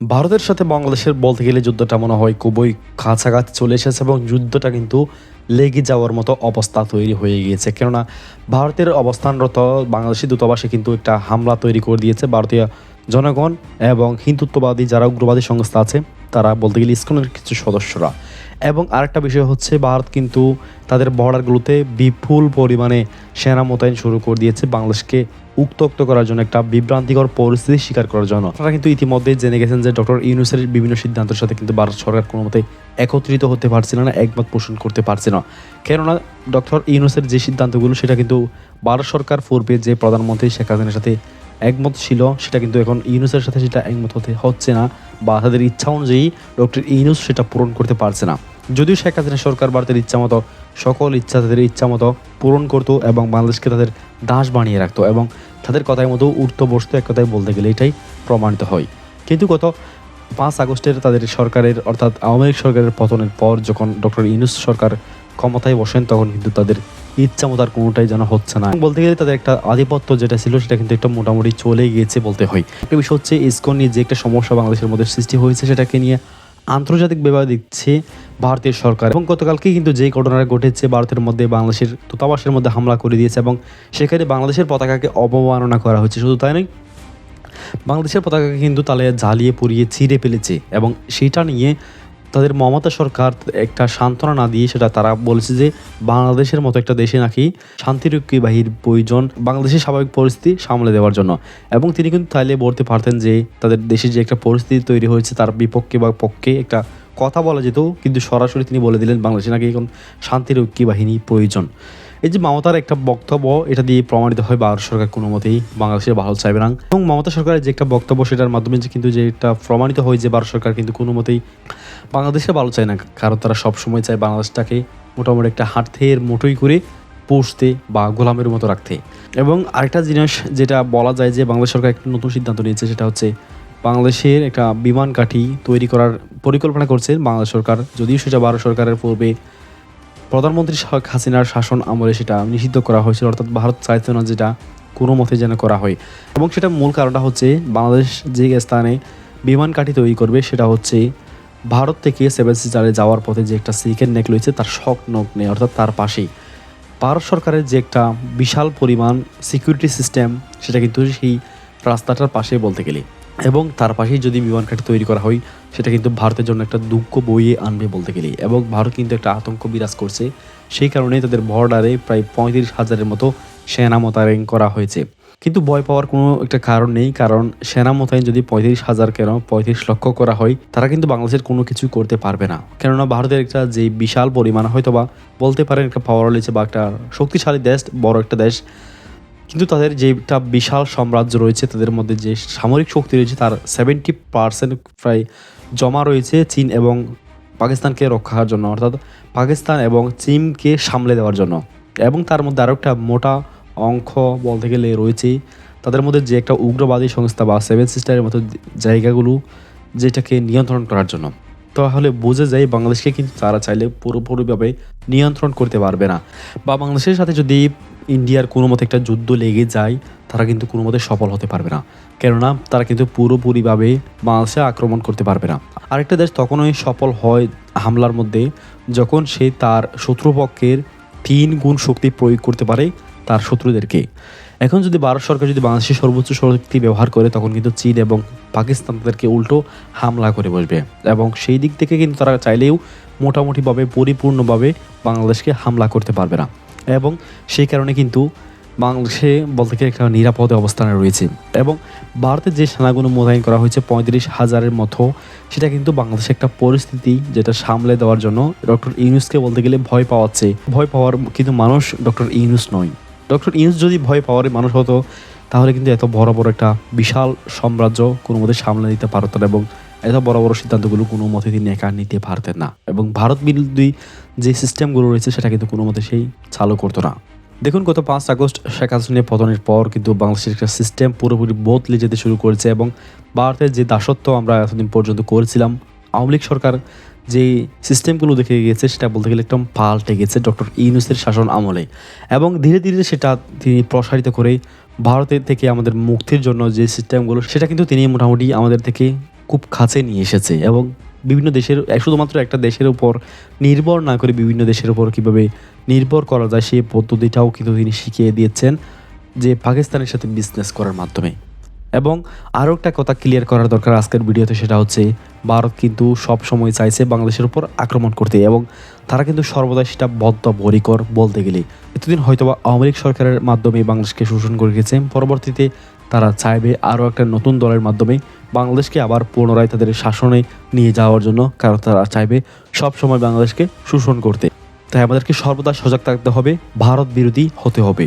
ভারতের সাথে বাংলাদেশের বলতে গেলে যুদ্ধটা মনে হয় খুবই কাছাকাছি চলে এসেছে এবং যুদ্ধটা কিন্তু লেগে যাওয়ার মতো অবস্থা তৈরি হয়ে গিয়েছে। কেননা ভারতের অবস্থানরত বাংলাদেশি দূতাবাসে কিন্তু একটা হামলা তৈরি করে দিয়েছে ভারতীয় জনগণ এবং হিন্দুত্ববাদী যারা উগ্রবাদী সংস্থা আছে, তারা বলতে গেলে ইস্কনের কিছু সদস্যরা। এবং আরেকটা বিষয় হচ্ছে ভারত কিন্তু তাদের বর্ডারগুলোতে বিপুল পরিমাণে সেনা মোতায়েন শুরু করে দিয়েছে বাংলাদেশকে উত্তক্ত করার জন্য, একটা বিভ্রান্তিকর পরিস্থিতি স্বীকার করার জন্য। তারা কিন্তু ইতিমধ্যে জেনে গেছেন যে ডক্টর ইউনুসের বিভিন্ন সিদ্ধান্তের সাথে কিন্তু ভারত সরকার কোনো মতে একত্রিত হতে পারছিল না একমত পোষণ করতে পারছে না। কেননা ডক্টর ইউনুসের যে সিদ্ধান্তগুলো, সেটা কিন্তু ভারত সরকার পূর্বে যে প্রধানমন্ত্রী শেখ হাসিনার সাথে একমত ছিল, সেটা কিন্তু এখন ইউনুসের সাথে সেটা একমত হতে হচ্ছে না। বা তাদের ইচ্ছা অনুযায়ী ডক্টর ইউনুস সেটা পূরণ করতে পারছে না। যদিও শেখ হাসিনা সরকার ভারতের ইচ্ছা মতো, সকল ইচ্ছা তাদের ইচ্ছা মতো পূরণ করতো এবং বাংলাদেশকে তাদের দাস বানিয়ে রাখতো এবং তাদের কথায় মতো উঠতো, বসতো, এক কথায় বলতে গেলে এটাই প্রমাণিত হয়। কিন্তু গত পাঁচ আগস্টের তাদের সরকারের অর্থাৎ আওয়ামী লীগ সরকারের পতনের পর যখন ডক্টর ইউনুস সরকার ক্ষমতায় বসেন, তখন কিন্তু তাদের ইচ্ছা মতো আর কোনোটাই যেন হচ্ছে না। বলতে গেলে তাদের একটা আধিপত্য যেটা ছিল, সেটা কিন্তু একটা মোটামুটি চলে গিয়েছে বলতে হয়। একটা বিষয় হচ্ছে, ইসকন নিয়ে যে একটা সমস্যা বাংলাদেশের মধ্যে সৃষ্টি হয়েছে, সেটাকে নিয়ে আন্তর্জাতিক বিভাগ দিচ্ছে ভারতের সরকার। এবং গতকালকে কিন্তু যে ঘটনাটা ঘটেছে, ভারতের মধ্যে বাংলাদেশের দূতাবাসের মধ্যে হামলা করে দিয়েছে এবং সেখানে বাংলাদেশের পতাকাকে অবমাননা করা হচ্ছে। শুধু তাই নয়, বাংলাদেশের পতাকাকে কিন্তু তালে জ্বালিয়ে পুড়িয়ে ছিঁড়ে ফেলেছে এবং সেটা নিয়ে তাদের মমতা সরকার একটা সান্ত্বনা না দিয়ে সেটা তারা বলেছে যে বাংলাদেশের মতো একটা দেশে নাকি শান্তিরক্ষী বাহিনীর প্রয়োজন বাংলাদেশের স্বাভাবিক পরিস্থিতি সামলে দেওয়ার জন্য। এবং তিনি কিন্তু তাইলে বলতে পারতেন যে তাদের দেশে যে একটা পরিস্থিতি তৈরি হয়েছে তার বিপক্ষে বা পক্ষে একটা কথা বলা যেত, কিন্তু সরাসরি তিনি বলে দিলেন বাংলাদেশে নাকি এখন শান্তিরক্ষী বাহিনী প্রয়োজন। এই যে মমতার একটা বক্তব্য, এটা দিয়ে প্রমাণিত হয় ভারত সরকার কোনো মতেই বাংলাদেশের ভালো চাইবে না। এবং মমতা সরকারের যে একটা বক্তব্য, সেটার মাধ্যমে যে কিন্তু যে একটা প্রমাণিত হয় যে ভারত সরকার কিন্তু কোনো মতেই বাংলাদেশে ভালো চায় না। কারণ তারা সবসময় চায় বাংলাদেশটাকে মোটামুটি একটা হাতের মুঠোই করে পুষতে বা গোলামের মতো রাখতে। এবং আরেকটা জিনিস যেটা বলা যায় যে বাংলাদেশ সরকার একটা নতুন সিদ্ধান্ত নিয়েছে, সেটা হচ্ছে বাংলাদেশের একটা বিমান কাঠি তৈরি করার পরিকল্পনা করছে বাংলাদেশ সরকার। যদিও সেটা ভারত সরকারের পূর্বে প্রধানমন্ত্রী শেখ হাসিনার শাসন আমলে সেটা নিষিদ্ধ করা হয়েছিল, অর্থাৎ ভারত চাইতো না যেটা কোনো মতে যেন করা হয়। এবং সেটা মূল কারণটা হচ্ছে বাংলাদেশ যে স্থানে বিমান কাঠি তৈরি করবে সেটা হচ্ছে ভারত থেকে সেভেন সিস্টারে যাওয়ার পথে যে একটা সিকেন নেক রয়েছে, তার শখ নক নেই, অর্থাৎ তার পাশেই। ভারত সরকারের যে একটা বিশাল পরিমাণ সিকিউরিটি সিস্টেম সেটা কিন্তু সেই রাস্তাটার পাশে বলতে গেলে। এবং তার পাশেই যদি বিমান ঘাটি তৈরি করা হয়, সেটা কিন্তু ভারতের জন্য একটা দুঃখ বইয়ে আনবে বলতে গেলে। এবং ভারত কিন্তু একটা আতঙ্ক বিরাজ করছে। সেই কারণে তাদের বর্ডারে প্রায় পঁয়ত্রিশ হাজারের মতো সেনা মোতায়েন করা হয়েছে। কিন্তু ভয় পাওয়ার কোনো একটা কারণ নেই, কারণ সেনা মোতায়েন যদি পঁয়ত্রিশ হাজার কেন, পঁয়ত্রিশ লক্ষ করা হয়, তারা কিন্তু বাংলাদেশের কোনো কিছু করতে পারবে না। কেননা ভারতের একটা যে বিশাল পরিমাণ হয়তো বা বলতে পারেন একটা পাওয়ার রয়েছে বা একটা শক্তিশালী দেশ, বড় একটা দেশ কিন্তু তাদের যেটা বিশাল সাম্রাজ্য রয়েছে, তাদের মধ্যে যে সামরিক শক্তি রয়েছে, তার সেভেন্টি পার্সেন্ট প্রায় জমা রয়েছে চীন এবং পাকিস্তানকে রক্ষার জন্য, অর্থাৎ পাকিস্তান এবং চীনকে সামলে দেওয়ার জন্য। এবং তার মধ্যে আরও একটা মোটা অঙ্ক বলতে গেলে রয়েছে, তাদের মধ্যে যে একটা উগ্রবাদী সংস্থা বা সেভেন সিস্টারের মতো জায়গাগুলো যেটাকে নিয়ন্ত্রণ করার জন্য। তাহলে বুঝে যায় বাংলাদেশকে কিন্তু তারা চাইলে পুরোপুরিভাবে নিয়ন্ত্রণ করতে পারবে না। বা বাংলাদেশের সাথে যদি ইন্ডিয়ার কোনো মতে একটা যুদ্ধ লেগে যায়, তারা কিন্তু কোনো মতে সফল হতে পারবে না। কেননা, তারা কিন্তু পুরোপুরিভাবে বাংলাদেশে আক্রমণ করতে পারবে না। আরেকটা দেশ তখনই সফল হয় হামলার মধ্যে, যখন সে তার শত্রুপক্ষের তিন গুণ শক্তি প্রয়োগ করতে পারে তার শত্রুদেরকে। এখন যদি ভারত সরকার যদি বাংলাদেশের সর্বোচ্চ শক্তি ব্যবহার করে, তখন কিন্তু চীন এবং পাকিস্তান তাদেরকে উল্টো হামলা করে বসবে। এবং সেই দিক থেকে কিন্তু তারা চাইলেও মোটামুটিভাবে, পরিপূর্ণভাবে বাংলাদেশকে হামলা করতে পারবে না। এবং সেই কারণে কিন্তু বাংলাদেশে বলতে গেলে একটা নিরাপদে অবস্থানে রয়েছে। এবং ভারতের যে সেনাগুলো মোতায়েন করা হয়েছে পঁয়ত্রিশ হাজারের মতো, সেটা কিন্তু বাংলাদেশে একটা পরিস্থিতি যেটা সামলে দেওয়ার জন্য ডক্টর ইউনুসকে বলতে গেলে ভয় পাওয়াচ্ছে। ভয় পাওয়ার কিন্তু মানুষ ডক্টর ইউনুস নয়। ডক্টর ইউনুস যদি ভয় পাওয়ার মানুষ হতো, তাহলে কিন্তু এত বড় বড় একটা বিশাল সাম্রাজ্য কোনো মধ্যে সামলে নিতে পারত না এবং এত বড় বড় সিদ্ধান্তগুলো কোনো মতে তিনি একা নিতে পারতেন না। এবং ভারত বিরোধী যে সিস্টেমগুলো রয়েছে, সেটা কিন্তু কোনো মতে সেই চালু করতো না। দেখুন, গত পাঁচ আগস্ট শেখ হাসিনের পতনের পর কিন্তু বাংলাদেশের একটা সিস্টেম পুরোপুরি বদলে যেতে শুরু করেছে এবং ভারতের যে দাসত্ব আমরা এতদিন পর্যন্ত করেছিলাম, আওয়ামী লীগ সরকার যে সিস্টেমগুলো দেখে গিয়েছে, সেটা বলতে গেলে একদম পাল্টে গেছে ডক্টর ইউনুসের শাসন আমলে। এবং ধীরে ধীরে সেটা তিনি প্রসারিত করে ভারতের থেকে আমাদের মুক্তির জন্য যে সিস্টেমগুলো, সেটা কিন্তু তিনি মোটামুটি আমাদের থেকে খুব কাছে নিয়ে এসেছে এবং বিভিন্ন দেশের, শুধুমাত্র একটা দেশের উপর নির্ভর না করে বিভিন্ন দেশের উপর কীভাবে নির্ভর করা যায় সেই পদ্ধতিটাও কিন্তু তিনি শিখিয়ে দিয়েছেন যে পাকিস্তানের সাথে বিজনেস করার মাধ্যমে। এবং আরও একটা কথা ক্লিয়ার করার দরকার আজকের ভিডিওতে সেটা হচ্ছে ভারত কিন্তু সব সময় চাইছে বাংলাদেশের উপর আক্রমণ করতে এবং তারা কিন্তু সর্বদা সেটা বদ্ধ বরিকর বলতে গেলে। এতদিন হয়তোবা আওয়ামী লীগ সরকারের মাধ্যমে বাংলাদেশকে শোষণ করে গেছে। পরবর্তীতে তারা চাইবে আরও একটা নতুন দলের মাধ্যমে বাংলাদেশকে আবার পুনরায় তাদের শাসনে নিয়ে যাওয়ার জন্য, কারণ তারা চাইবে সব সময় বাংলাদেশকে শোষণ করতে। তাই আমাদেরকে সর্বদা সজাগ থাকতে হবে, ভারত বিরোধী হতে হবে।